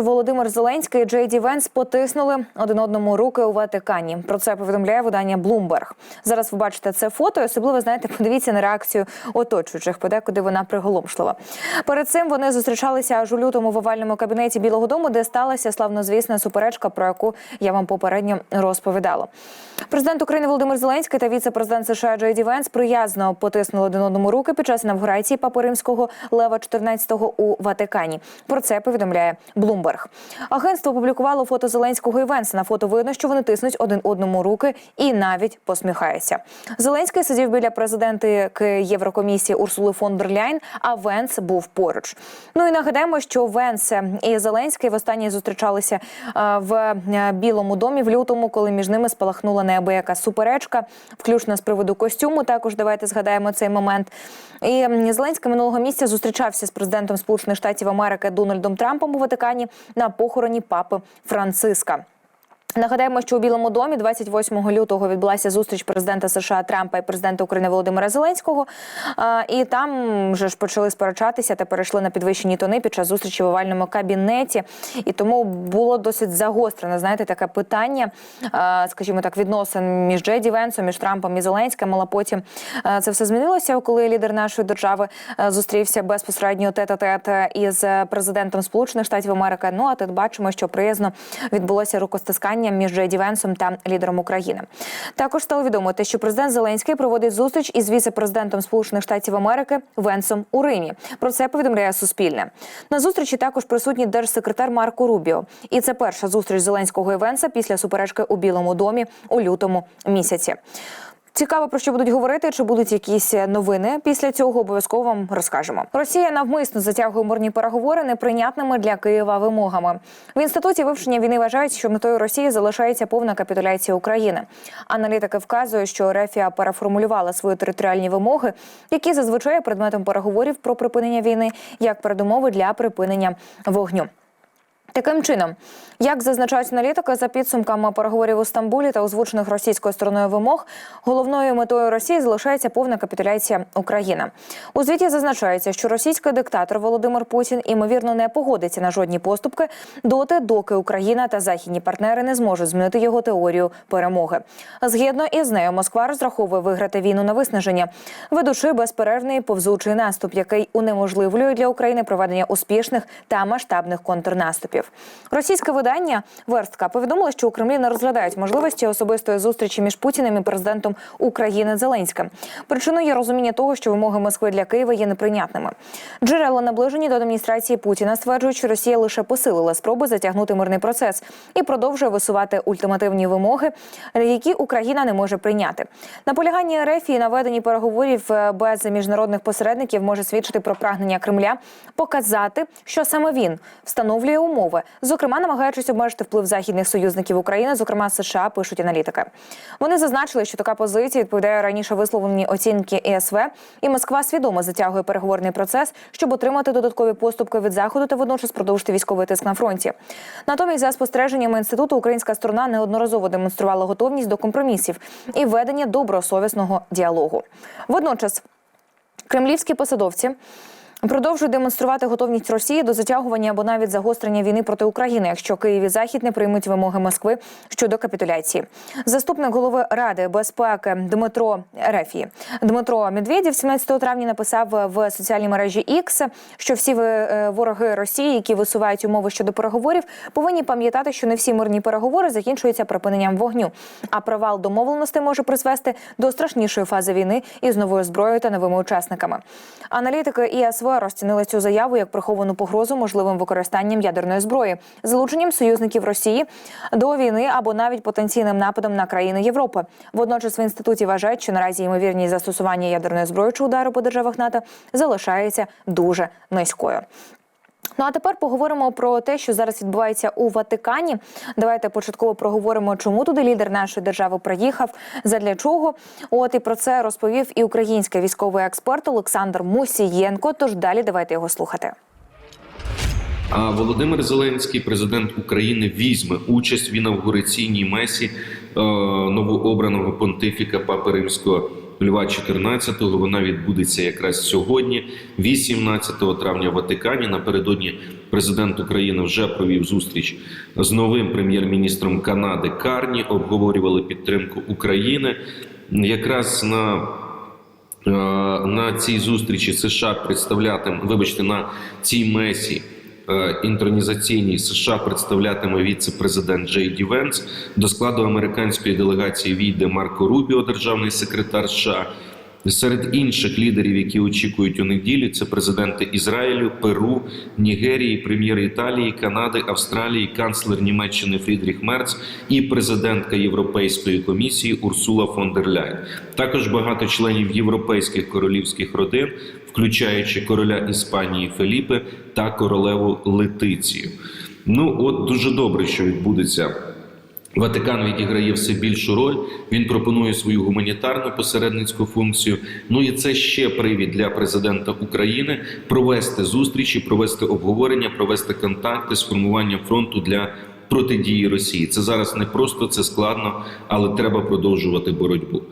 Володимир Зеленський і Джей Ді Венс потиснули один одному руки у Ватикані. Про це повідомляє видання Bloomberg. Зараз ви бачите це фото. і Особливо знаєте, подивіться на реакцію оточуючих, подекуди вона приголомшлива. Перед цим вони зустрічалися аж у лютому в овальному кабінеті Білого Дому, де сталася славнозвісна суперечка, про яку я вам попередньо розповідала. Президент України Володимир Зеленський та віце-президент США Джей Ді Венс приязно потиснули один одному руки під час інавгурації Папи Римського Лева XIV у Ватикані. Про це повідомляє Bloomberg. Агентство опублікувало фото Зеленського і Венса. На фото видно, що вони тиснуть один одному руки і навіть посміхаються. Зеленський сидів біля президентки Єврокомісії Урсули фон дер Ляйн, а Венс був поруч. Ну і нагадаємо, що Венс і Зеленський востаннє зустрічалися е, в Білому домі в лютому, коли між ними спалахнула неабияка суперечка, включно з приводу костюму. Також давайте згадаємо цей момент. І Зеленський минулого місяця зустрічався з президентом Сполучених Штатів Америки Дональдом Трампом у Ватикані на похороні папи Франциска. Нагадаємо, що у Білому домі 28 лютого відбулася зустріч президента США Трампа і президента України Володимира Зеленського. І там вже ж почали сперечатися та перейшли на підвищені тони під час зустрічі в овальному кабінеті. І тому було досить загострене, знаєте, таке питання, скажімо так, відносин між Джеді Венсом, між Трампом і Зеленським. Але потім це все змінилося, коли лідер нашої держави зустрівся безпосередньо тет-а-тет із президентом Сполучених Штатів Америки. Ну а тут бачимо, що приязно відбулося рукостискання між Джеді Венсом та лідером України. Також стало відомо що президент Зеленський проводить зустріч із віце-президентом Сполучених Штатів Америки Венсом у Римі. Про це повідомляє Суспільне. На зустрічі також присутній держсекретар Марко Рубіо. І це перша зустріч Зеленського і Венса після суперечки у Білому домі у лютому місяці. Цікаво про що будуть говорити, чи будуть якісь новини. Після цього обов'язково вам розкажемо. Росія навмисно затягує мирні переговори неприйнятними для Києва вимогами. В інституті вивчення війни вважають, що метою Росії залишається повна капітуляція України. Аналітики вказують, що Рефія переформулювала свої територіальні вимоги, які зазвичай є предметом переговорів про припинення війни як передумови для припинення вогню. Таким чином, як зазначають аналітики, за підсумками переговорів у Стамбулі та озвучених російською стороною вимог, головною метою Росії залишається повна капітуляція України. У звіті зазначається, що російський диктатор Володимир Путін імовірно не погодиться на жодні поступки доти, доки Україна та західні партнери не зможуть змінити його теорію перемоги. Згідно із нею, Москва розраховує виграти війну на виснаження, ведучи безперервний повзучий наступ, який унеможливлює для України проведення успішних та масштабних контрнаступів. Російське видання Верстка повідомило, що у Кремлі не розглядають можливості особистої зустрічі між Путіним і президентом України Зеленським. Причиною є розуміння того, що вимоги Москви для Києва є неприйнятними. Джерела наближені до адміністрації Путіна стверджують, що Росія лише посилила спроби затягнути мирний процес і продовжує висувати ультимативні вимоги, які Україна не може прийняти. Наполягання РФ і наведені переговорів е, без міжнародних посередників може свідчити про прагнення Кремля показати, що саме він встановлює умови, зокрема намагаючись обмежити вплив західних союзників України, зокрема США, пишуть аналітики. Вони зазначили, що така позиція відповідає раніше висловленій оцінки ЕСВ, і Москва свідомо затягує переговорний процес, щоб отримати додаткові поступки від заходу та водночас продовжити військовий тиск на фронті. Натомість, за спостереженнями інституту, українська сторона неодноразово демонструвала готовність до компромісів і ведення добросовісного діалогу. Водночас. Кремлівські посадовці продовжують демонструвати готовність Росії до затягування або навіть загострення війни проти України, якщо Київ і Захід не приймуть вимоги Москви щодо капітуляції. Заступник голови Ради безпеки Дмитро Рефії Дмитро Медведєв 17 травня написав в соціальній мережі X, що всі е, вороги Росії, які висувають умови щодо переговорів, повинні пам'ятати, що не всі мирні переговори закінчуються припиненням вогню. А провал домовленостей може призвести до страшнішої фази війни із новою зброєю та новими учасниками. Аналітики ІСВ розцінили цю заяву як приховану погрозу можливим використанням ядерної зброї, залученням союзників Росії до війни або навіть потенційним нападом на країни Європи. Водночас в інституті вважають, що наразі ймовірність застосування ядерної зброї чи удару по державах НАТО залишається дуже низькою. Ну а тепер поговоримо про те, що зараз відбувається у Ватикані. Давайте початково проговоримо, чому туди лідер нашої держави приїхав, задля чого. От і про це розповів і український військовий експерт Олександр Мусієнко. Тож далі давайте його слухати. А Володимир Зеленський, президент України, візьме участь в інавгураційній месі е, новообраного понтифіка Папи Римського Льва 14-го. Вона відбудеться якраз сьогодні, 18 травня в Ватикані. Напередодні президент України вже провів зустріч з новим прем'єр-міністром Канади Карні. Обговорювали підтримку України. Якраз на Е, на цій зустрічі США представлятиме, вибачте, на цій месі інтронізаційній США представлятиме віце-президент Джей Ді Венс. До складу американської делегації війде Марко Рубіо, державний секретар США. Серед інших лідерів, які очікують у неділю, це президенти Ізраїлю, Перу, Нігерії, прем'єр Італії, Канади, Австралії, канцлер Німеччини Фрідріх Мерц і президентка Європейської комісії Урсула фон дер Ляйн. Також багато членів європейських королівських родин, включаючи короля Іспанії Феліпе та королеву Летицію. Ну от дуже добре, що відбудеться. Ватикан відіграє все більшу роль. Він пропонує свою гуманітарну посередницьку функцію. Ну і це ще привід для президента України провести зустрічі, провести обговорення, провести контакти з формуванням фронту для протидії Росії. Це зараз не просто це складно, але треба продовжувати боротьбу.